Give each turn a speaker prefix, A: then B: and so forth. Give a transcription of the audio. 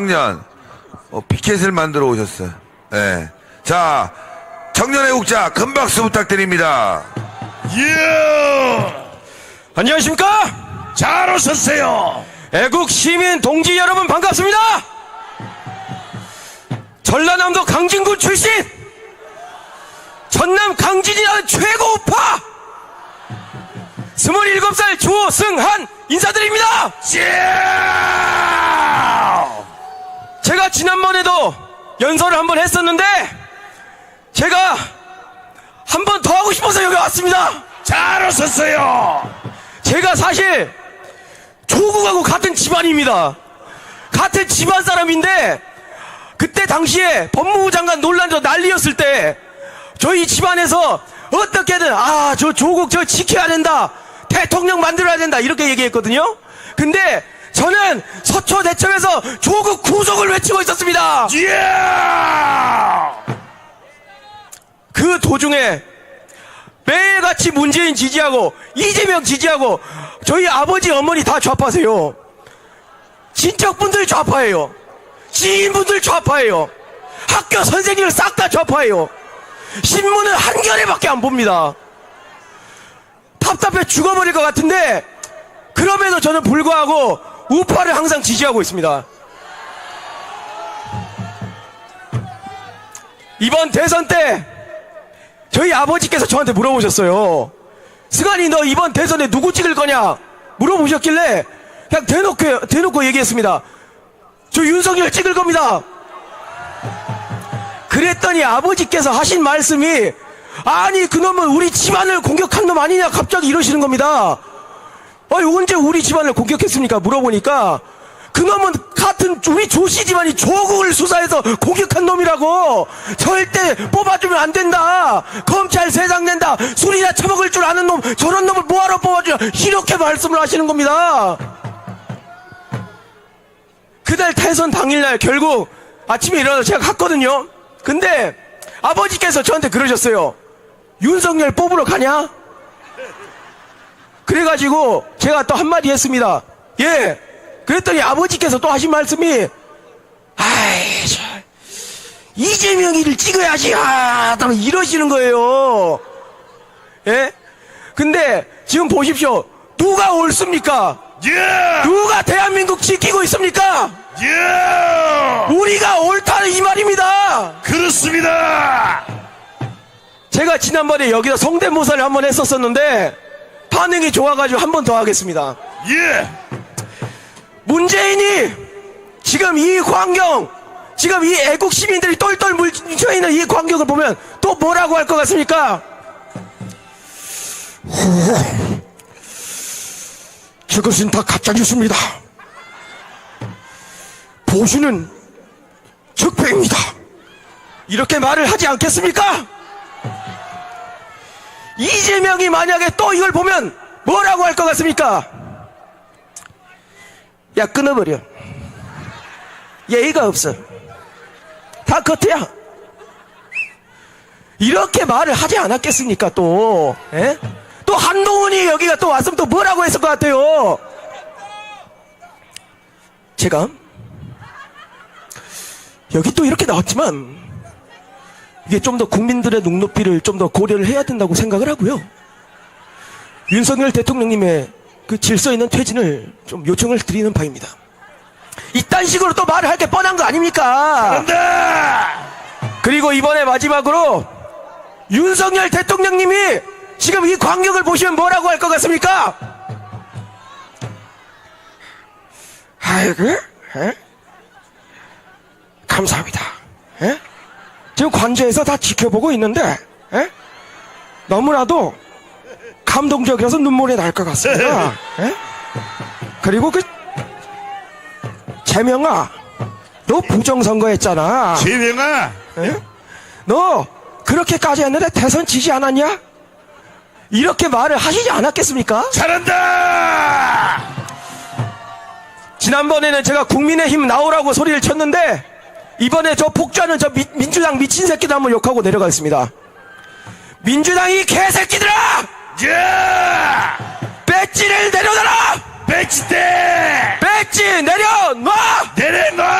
A: 청년 어, 피켓을 만들어 오셨어요. 예. 자, 청년의 국자 큰 박수 부탁드립니다.
B: 예!
C: 안녕하십니까?
B: 잘 오셨어요.
C: 애국 시민 동지 여러분 반갑습니다. 전라남도 강진군 출신 전남 강진이라는 최고 우파 27살 조승한 인사드립니다. 제가 지난번에도 연설을 한번 했었는데 제가 한 번 더 하고 싶어서 여기 왔습니다.
B: 잘 오셨어요.
C: 제가 사실 조국하고 같은 집안입니다. 같은 집안 사람인데 그때 당시에 법무부 장관 논란도 난리였을 때 저희 집안에서 어떻게든 아 저 조국 저 지켜야 된다 대통령 만들어야 된다 이렇게 얘기했거든요. 근데 저는 서초 대첩에서 조국 구속을 외치고 있었습니다.
B: 예!
C: 그 도중에 매일같이 문재인 지지하고 이재명 지지하고 저희 아버지 어머니 다 좌파세요. 친척분들 좌파예요. 지인분들 좌파예요. 학교 선생님을 싹 다 좌파예요. 신문은 한겨레밖에 안 봅니다. 답답해 죽어버릴 것 같은데 그럼에도 저는 불구하고 우파를 항상 지지하고 있습니다. 이번 대선 때 저희 아버지께서 저한테 물어보셨어요. 승환이 너 이번 대선에 누구 찍을 거냐? 물어보셨길래 그냥 대놓고, 대놓고 얘기했습니다. 저 윤석열 찍을 겁니다. 그랬더니 아버지께서 하신 말씀이 아니 그놈은 우리 집안을 공격한 놈 아니냐 갑자기 이러시는 겁니다. 아니 언제 우리 집안을 공격했습니까? 물어보니까 그놈은 같은 우리 조씨 집안이 조국을 수사해서 공격한 놈이라고. 절대 뽑아주면 안 된다. 검찰 세상 낸다. 술이나 처먹을 줄 아는 놈 저런 놈을 뭐하러 뽑아주냐. 이렇게 말씀을 하시는 겁니다. 그날 대선 당일날 결국 아침에 일어나서 제가 갔거든요. 근데 아버지께서 저한테 그러셨어요. 윤석열 뽑으러 가냐? 그래가지고 제가 또 한마디 했습니다. 예. 그랬더니 아버지께서 또 하신 말씀이 아이 저 이재명이를 찍어야지 아, 또 이러시는 거예요. 예? 근데 지금 보십시오. 누가 옳습니까?
B: 예!
C: 누가 대한민국 지키고 있습니까?
B: 예!
C: 우리가 옳다는 이 말입니다.
B: 그렇습니다.
C: 제가 지난번에 여기서 성대모사를 한번 했었었는데 반응이 좋아가지고 한 번 더 하겠습니다.
B: 예!
C: 문재인이 지금 이 광경, 지금 이 애국 시민들이 똘똘 뭉쳐 있는 이 광경을 보면 또 뭐라고 할 것 같습니까? 저것은 다 가짜 뉴스입니다. 보수는 적폐입니다. 이렇게 말을 하지 않겠습니까? 이재명이 만약에 또 이걸 보면 뭐라고 할 것 같습니까? 야 끊어버려. 예의가 없어. 다 커트야. 이렇게 말을 하지 않았겠습니까 또? 예? 또 한동훈이 여기가 또 왔으면 또 뭐라고 했을 것 같아요? 제가 여기 또 이렇게 나왔지만 이게 좀 더 국민들의 눈높이를 좀 더 고려를 해야 된다고 생각을 하고요 윤석열 대통령님의 그 질서 있는 퇴진을 좀 요청을 드리는 바입니다. 이딴 식으로 또 말을 할 게 뻔한 거 아닙니까?
B: 간다!
C: 그리고 이번에 마지막으로 윤석열 대통령님이 지금 이 광경을 보시면 뭐라고 할 것 같습니까? 아이고, 에? 감사합니다. 에? 지금 관저에서 다 지켜보고 있는데, 에? 너무나도 감동적이라서 눈물이 날 것 같습니다. 에? 그리고 그, 재명아, 너 부정선거 했잖아.
B: 재명아!
C: 에? 너 그렇게까지 했는데 대선 지지 않았냐? 이렇게 말을 하시지 않았겠습니까?
B: 잘한다!
C: 지난번에는 제가 국민의힘 나오라고 소리를 쳤는데 이번에 저 복주하는 저 미- 민주당 미친 새끼들 한번 욕하고 내려가겠습니다. 민주당이 개새끼들아!
B: 예!
C: 배지를 내려놔라!
B: 배치대!
C: 배지 내려놔!
B: 내려놔!